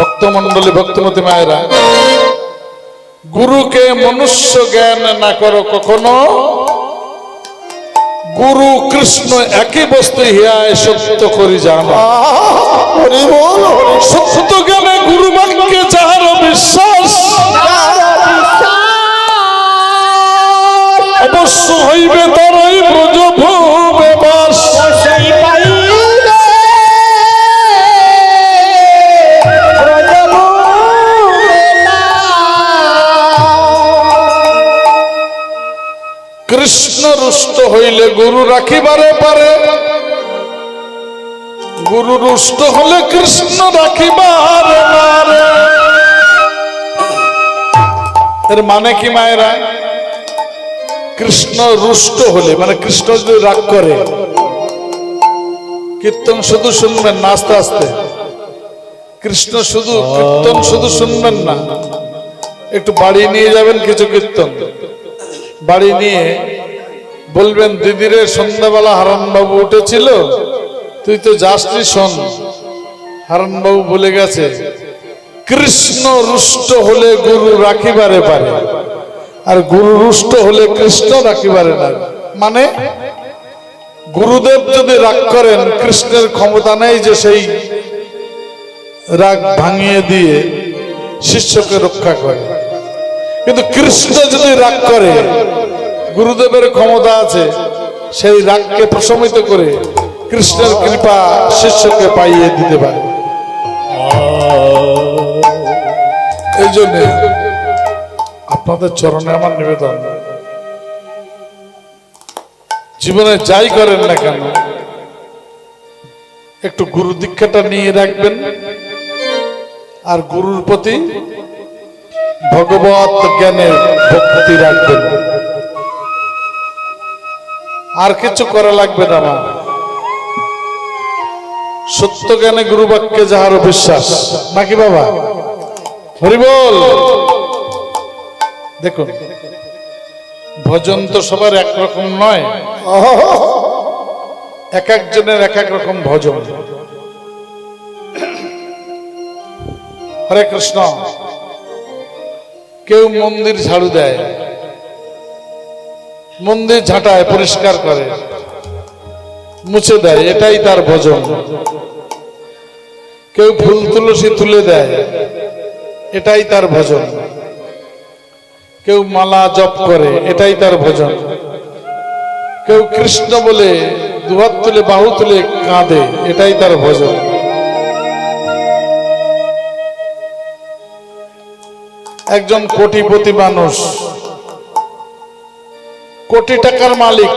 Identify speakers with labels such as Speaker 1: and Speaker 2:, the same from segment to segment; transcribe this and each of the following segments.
Speaker 1: ভক্তমন্ডলী ভক্তমতী মায়েরা গুরুকে মনুষ্য জ্ঞান না করো কখনো। গুরু কৃষ্ণ একই বস্তু হিয়ায় সত্য করি জানো। সত্য জ্ঞানে গুরু বাক্যে যাহার বিশ্বাস অবশ্য হইবে তারই ব্রজভূমে কৃষ্ণ রুষ্ট হইলে গুরু রাখিবারে পারে। গুরু রুষ্ট হলে কৃষ্ণ রাখিবারে পারে। এর মানে কি মায়েরা? কৃষ্ণ রুষ্ট হলে মানে কৃষ্ণ যদি রাগ করে, কীর্তন শুধু শুনবেন না আস্তে আস্তে। কৃষ্ণ শুধু কীর্তন শুধু শুনবেন না। একটু বাড়ি নিয়ে যাবেন কিছু কীর্তন। বাড়ি নিয়ে বলবেন, দিদিরে, সন্ধ্যাবেলা হারানবাবু উঠেছিল। তুই তো যাসনি শোন। হারানবাবু বলে গেছে, কৃষ্ণ রুষ্ট হলে গুরু রাখিবারে পারে, আর গুরু রুষ্ট হলে কৃষ্ণ রাখিবারে না। মানে গুরুদেব যদি রাগ করেন, কৃষ্ণের ক্ষমতা নেই যে সেই রাগ ভাঙিয়ে দিয়ে শিষ্যকে রক্ষা করে। কিন্তু কৃষ্ণ যদি রাগ করে গুরুদেবের ক্ষমতা আছে, সেই রাগকে প্রশমিত করে কৃষ্ণের কৃপা শিষ্যকে পাইয়ে দিতে পারে। এই জন্য আপনাদের চরণে আমার নিবেদন। জীবনে যাই করেন না কেন, একটু গুরু দীক্ষাটা নিয়ে রাখবেন। আর গুরুর প্রতি ভগবত জ্ঞানের ভক্তি রাখবেন। আর কিছু করা লাগবে না আমার সত্য জ্ঞানে গুরু বাক্যে যাহার বিশ্বাস। নাকি বাবা? হরিবল দেখুন, ভজন তো সবার একরকম নয়। এক একজনের এক এক রকম ভজন। হরে কৃষ্ণ। কেউ মন্দির ঝাড়ু দেয়। মন্দির ঝাঁটায় পরিষ্কার করে, মুছে দেয়, এটাই তার ভজন। কেউ ফুল তুলসী তুলে দেয়, এটাই তার ভজন। কেউ মালা জপ করে, এটাই তার ভজন। কেউ কৃষ্ণ বলে দুহাত তুলে, বাহু তুলে কাঁদে, এটাই তার ভজন। একজন কোটিপতি মানুষ কোটি টাকার মালিক।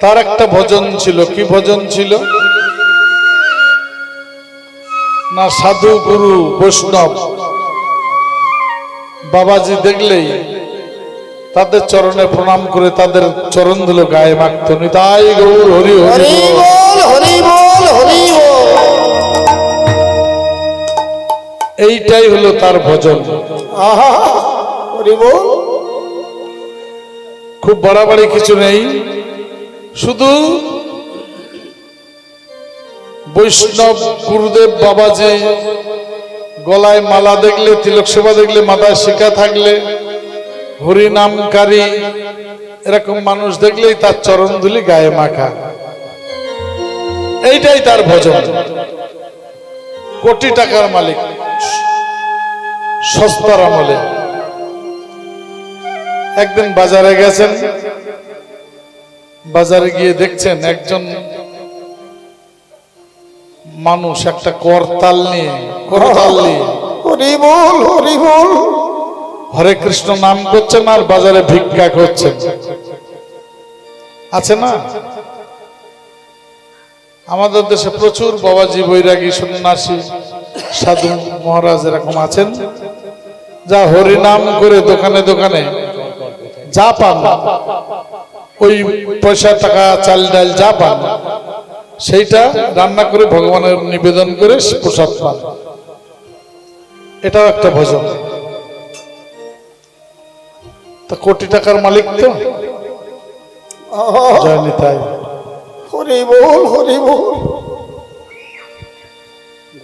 Speaker 1: তার একটা ভজন ছিল কি ভজন ছিল? না সাধু গুরু বৈষ্ণব। বাবাজি দেখলেই তাদের চরণে প্রণাম করে তাদের চরণ দিল গায়ে মাখত। নিতাই গৌর হরি হরি এইটাই হলো তার ভজন।
Speaker 2: আহা
Speaker 1: খুব বাড়াবাড়ি কিছু নেই। শুধু বৈষ্ণব গুরুদেব বাবাজি গলায় মালা দেখলে, তিলক সেবা দেখলে, মাথায় শিখা থাকলে হরিনামকারী এরকম মানুষ দেখলেই তার চরণ ধুলি গায়ে মাখা। এইটাই তার ভজন। কোটি টাকার মালিক, সস্তার আমলে। একদিন বাজারে গেছেন বাজারে গিয়ে দেখছেন একজন মানুষ একটা করতাল নিয়ে করতাল নিয়ে।
Speaker 2: হরি বল হরি বল
Speaker 1: হরে কৃষ্ণ নাম করছেন আর বাজারে ভিক্ষা করছেন। আছে না? আমাদের দেশে প্রচুর বাবাজি বৈরাগী সন্ন্যাসী সাধু মহারাজ এরকম আছেন। যা হরি নাম করে দোকানে দোকানে যা পান ওই পয়সা টাকা চাল ডাল যা পান সেইটা রান্না করে ভগবানের নিবেদন করে প্রসাদ পান। এটাও একটা ভজন। তা কোটি টাকার মালিক তো।
Speaker 2: আহা,
Speaker 1: জয়
Speaker 2: হরি বল হরি বল।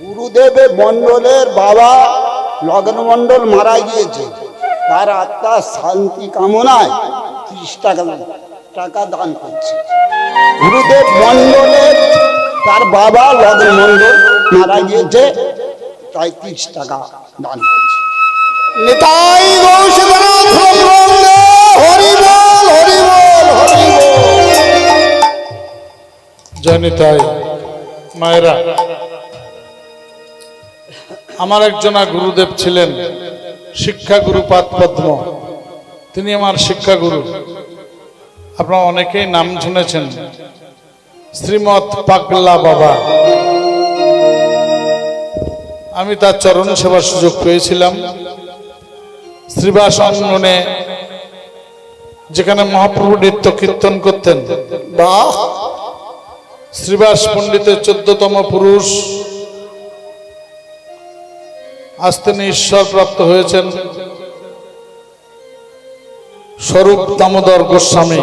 Speaker 3: গুরুদেবের মণ্ডলের বাবা লগন মণ্ডল মারা গিয়েছে। তার আত্মার শান্তি কামনায় ত্রিশ টাকা টাকা দান করছে। গুরুদেব মণ্ডলের তার বাবা লগন মণ্ডল মারা গিয়েছে তাই ত্রিশ টাকা দান করছে।
Speaker 2: নিতাই গৌশনাথ বন্দে হরি বল হরি বল হরি বল।
Speaker 1: জয়নিতাই মায়েরা। আমার একজনা গুরুদেব ছিলেন শিক্ষা গুরু পাদ পদ্ম। তিনি আমার শিক্ষা গুরু আপনারা অনেকেই নাম শুনেছেন। শ্রীমৎ পাগলা বাবা। আমি তার চরণ সেবার সুযোগ পেয়েছিলাম। শ্রীবাস অঙ্গনে যেখানে মহাপ্রভু নৃত্য কীর্তন করতেন
Speaker 2: বা
Speaker 1: শ্রীবাস পণ্ডিতের চোদ্দতম পুরুষ। আজ তিনি ঈশ্বর প্রাপ্ত হয়েছেন স্বরূপ দামোদর গোস্বামী।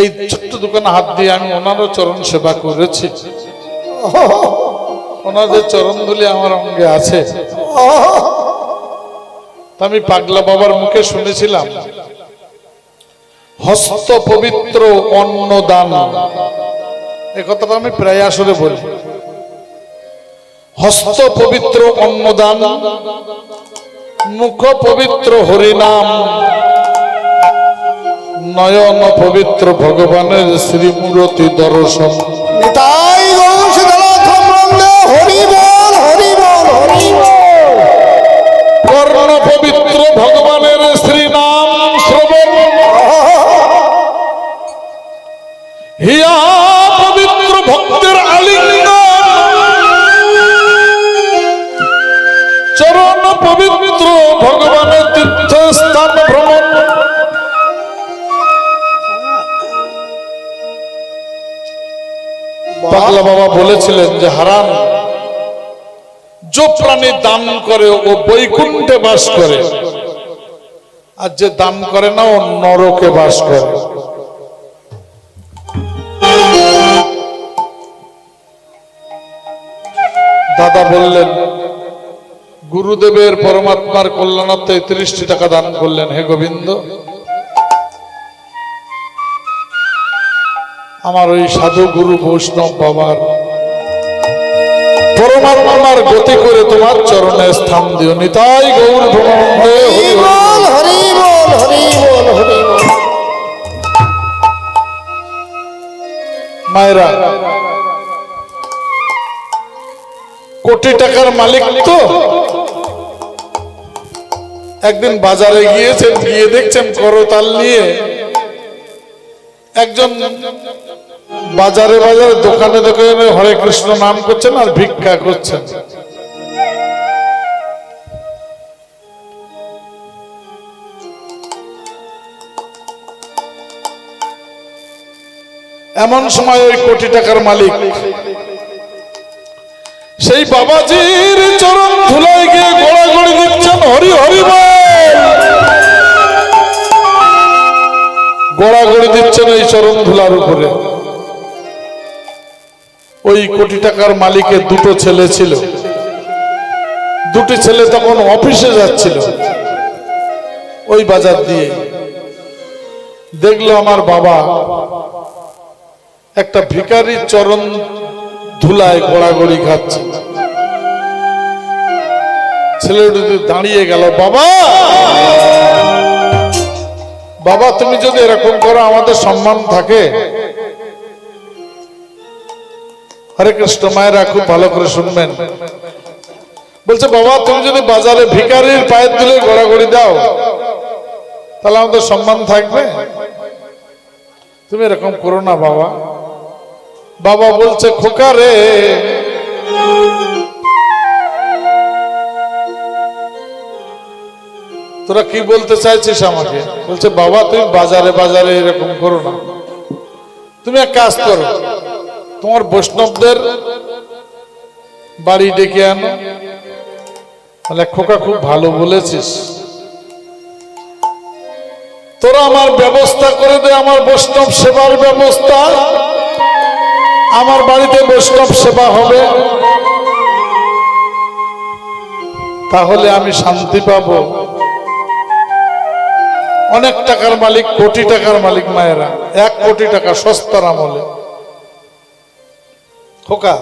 Speaker 1: এই ছোট্ট দোকানে হাত দিয়ে আমি ওনারও চরণ সেবা করেছি। ওনাদের চরণ ধুলি আমার অঙ্গে আছে। আমি পাগলা বাবার মুখে শুনেছিলাম। হস্ত পবিত্র অন্নদান। এ কথাটা আমি প্রায় আসরে বলি। হস্ত পবিত্র অন্নদান মুখ পবিত্র হরিনাম নয়ন পবিত্র ভগবানের শ্রীমূরতি দর্শন। কর্ণ পবিত্র ভগবানের পবিত্র ভগবানের তীর্থস্থান ভ্রমণ। পাগলা বাবা বলেছিলেন যে, হারান যে প্রাণী দান করে ও বৈকুণ্ঠে বাস করে। আর যে দান করে না, ও নরকে বাস করে। দাদা বললেন গুরুদেবের পরমাত্মার কল্যাণার্থে ত্রিশটি টাকা দান করলেন হে গোবিন্দ। আমার ওই সাধু গুরু বৈষ্ণব বাবার পরমাত্মার গতি করে তোমার চরণে স্থান দিও। নিতাই গৌর মায়েরা কোটি টাকার মালিক তো। একদিন বাজারে গিয়েছেন, গিয়ে দেখছেন করতাল নিয়ে একজন বাজারে বাজারে, দোকানে দোকানে হরে কৃষ্ণ নাম করছেন আর ভিক্ষা করছেন। এমন সময় ওই কোটি টাকার মালিক, সেই বাবাজির চরণ ধুলায় গিয়ে গোড়াগড়ি দিচ্ছেন হরি হরি বল গোড়াগড়ি দিচ্ছেন এই চরণ ধুলার উপরে। ওই কোটি টাকার মালিকের দুটো ছেলে ছিল। দুটি ছেলে তখন অফিসে যাচ্ছিল। ওই বাজার দিয়ে। দেখল আমার বাবা একটা ভিখারির চরণ ধুলায় গোড়াগড়ি খাচ্ছে। ছেলে ছেলেটি দাঁড়িয়ে গেল, বাবা! বাবা, তুমি যদি এরকম করো, আমাদের সম্মান থাকে। হরে কৃষ্ণ, মায়েরা খুব ভালো করে শুনবেন। বলছে, বাবা, তুমি যদি বাজারে ভিখারির পায়ের ধুলে গোড়াগড়ি দাও, তাহলে আমাদের সম্মান থাকবে। তুমি এরকম করো না, বাবা। বাবা বলছে, খোকা রে তোরা কি বলতে চাইছিস আমাকে? বলছে, বাবা, তুমি বাজারে বাজারে এরকম করো না। তুমি এক কাজ করো, তোমার বৈষ্ণবদের বাড়ি ডেকে আনো। তাহলে খোকা খুব ভালো বলেছিস। তোরা আমার ব্যবস্থা করে দে, আমার বৈষ্ণব সেবার ব্যবস্থা। আমার বাড়িতে বৈষ্ণব সেবা হবে। তাহলে আমি শান্তি পাবো। অনেক টাকার মালিক, কোটি টাকার মালিক মায়েরা। এক কোটি টাকা সস্তার আমলে। খোকা,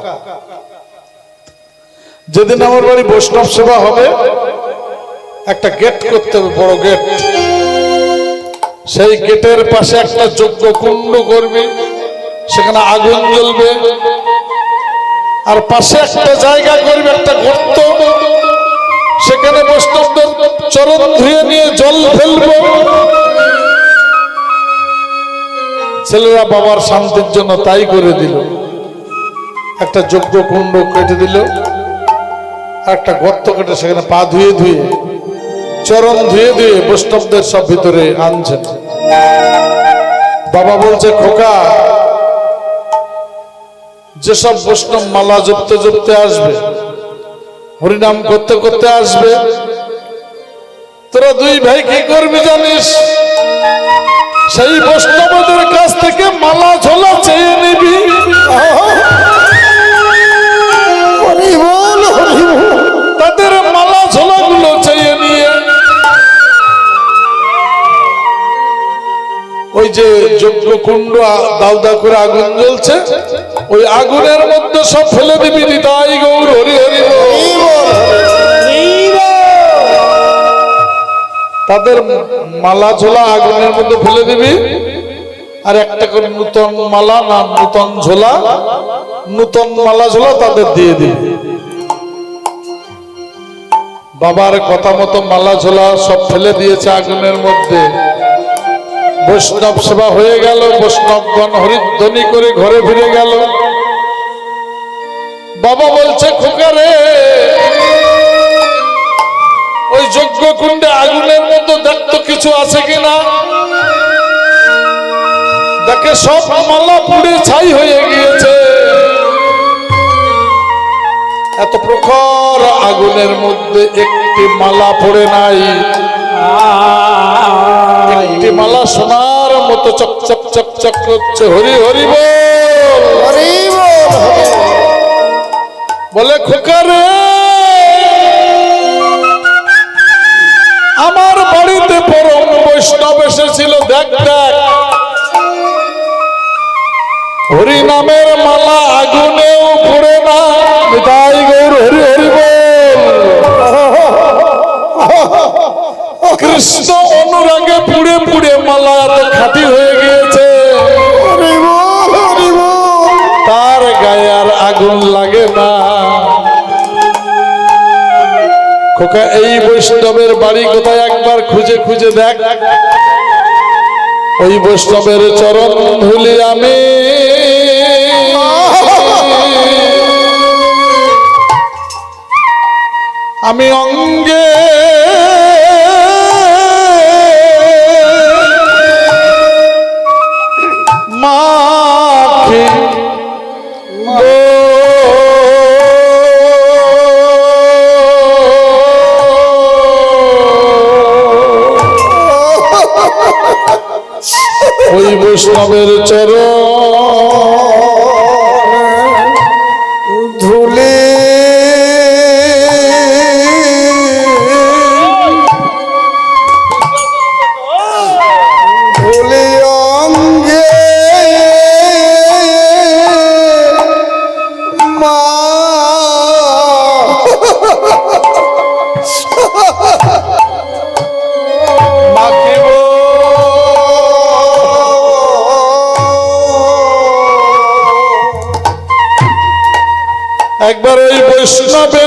Speaker 1: যেদিন আমার বাড়ি বৈষ্ণব সেবা হবে, একটা গেট করতে হবে, বড় গেট সেই গেটের পাশে একটা যজ্ঞ কুণ্ড করবে, সেখানে আগুন জ্বলবে। আর পাশে একটা জায়গা করবে, একটা গর্ত। সেখানে বৈষ্ণবদের চরণ ধুয়ে নিয়ে জল ফেলব। ছেলেরা বাবার শান্তির জন্য তাই করে দিল। একটা যজ্ঞ কুণ্ড কেটে দিল। একটা গর্ত কেটে সেখানে পা ধুয়ে ধুয়ে, চরণ ধুয়ে ধুয়ে বৈষ্ণবদের সব ভিতরে আনছেন। বাবা বলছে, খোকা, যেসব বৈষ্ণব মালা জপতে জপতে আসবে, হরিনাম করতে করতে আসবে তোরা দুই ভাই কি করবি জানিস? সেই বৈষ্ণবদের কাছ থেকে মালা ঝোলা চেয়ে নিবি। তাদের মালা ঝোলাগুলো চেয়ে নিয়ে। ওই যে যজ্ঞ কুণ্ড দাউদা করে আগুন জ্বলছে ওই আগুনের মধ্যে সব ফেলে দিবি নিতাই গৌর হরি হরি তাদের মালা ঝোলা আগুনের মধ্যে ফেলে দিবি। আর একটা করে নূতন মালা না নূতন ঝোলা, নূতন মালা ঝোলা তাদের দিয়ে দিবি। বাবার কথা মতো মালা ঝোলা সব ফেলে দিয়েছে আগুনের মধ্যে। বৈষ্ণব সেবা হয়ে গেল, বৈষ্ণবগণ হরিধ্বনি করে ঘরে ফিরে গেল। বাবা বলছে খোকারে ওই যজ্ঞ কুণ্ডে আগুনের মধ্যে দেখতো কিছু আছে কিনা? দেখে সব মালা পুড়ে ছাই হয়ে গিয়েছে। এত প্রখর আগুনের মধ্যে একটি মালা পড়ে নাই। একটি মালা সোনার মতো চক চক চক চক করছে হরি হরি বল,
Speaker 2: হরি বলে।
Speaker 1: বৈষ্ণব এসেছিল দেখ দেখ। হরি নামের মালা আগুনেও পড়ে না। তাই গৌর হরি হরি বল। কৃষ্ণ অনুরাগে পুড়ে পুড়ে মালা এত খাঁটি হয়ে গিয়েছে। তার গায়ে আর আগুন লাগে না। খোকা এই বৈষ্ণবের বাড়ি কোথায়? একবার খুঁজে খুঁজে দেখ। ওই বৈষ্ণবের চরণ ধুলি আমি। আমি অঙ্গে একবার ওই বৈষ্ণবে